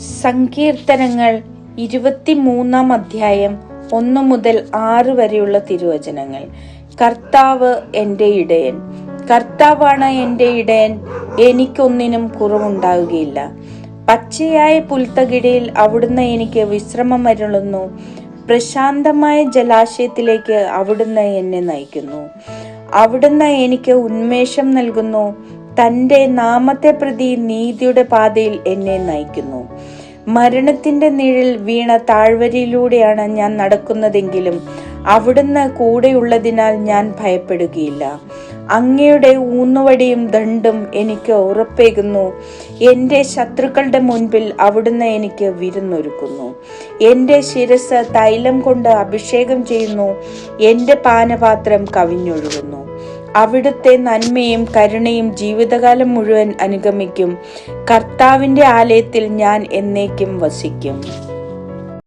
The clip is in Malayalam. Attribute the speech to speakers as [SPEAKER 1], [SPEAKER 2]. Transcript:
[SPEAKER 1] സങ്കീർത്തനങ്ങൾ ഇരുപത്തിമൂന്നാം അധ്യായം ഒന്ന് മുതൽ ആറ് വരെയുള്ള തിരുവചനങ്ങൾ. കർത്താവ് എന്റെ ഇടയൻ കർത്താവാണ് എന്റെ ഇടയൻ എനിക്കൊന്നിനും കുറവുണ്ടാവുകയില്ല പച്ചയായ പുൽത്തകിടയിൽ അവിടുന്ന് എനിക്ക് വിശ്രമം അരുളുന്നു. പ്രശാന്തമായ ജലാശയത്തിലേക്ക് അവിടുന്ന് എന്നെ നയിക്കുന്നു. അവിടുന്ന് എനിക്ക് ഉന്മേഷം നൽകുന്നു. തന്റെ നാമത്തെ പ്രതി നീതിയുടെ പാതയിൽ എന്നെ നയിക്കുന്നു. മരണത്തിന്റെ നിഴൽ വീണ താഴ്വരയിലൂടെയാണ് ഞാൻ നടക്കുന്നതെങ്കിലും അവിടുന്ന് കൂടെയുള്ളതിനാൽ ഞാൻ ഭയപ്പെടുകയില്ല. അങ്ങയുടെ ഊന്നുവടിയും ദണ്ടും എനിക്ക് ഉറപ്പേകുന്നു. എന്റെ ശത്രുക്കളുടെ മുൻപിൽ അവിടുന്ന് എനിക്ക് വിരുന്നൊരുക്കുന്നു. എന്റെ ശിരസ് തൈലം കൊണ്ട് അഭിഷേകം ചെയ്യുന്നു. എന്റെ പാനപാത്രം കവിഞ്ഞൊഴുകുന്നു. അവിടുത്തെ നന്മയും കരുണയും ജീവിതകാലം മുഴുവൻ അനുഗമിക്കും. കർത്താവിന്റെ ആലയത്തിൽ ഞാൻ എന്നേക്കും വസിക്കും.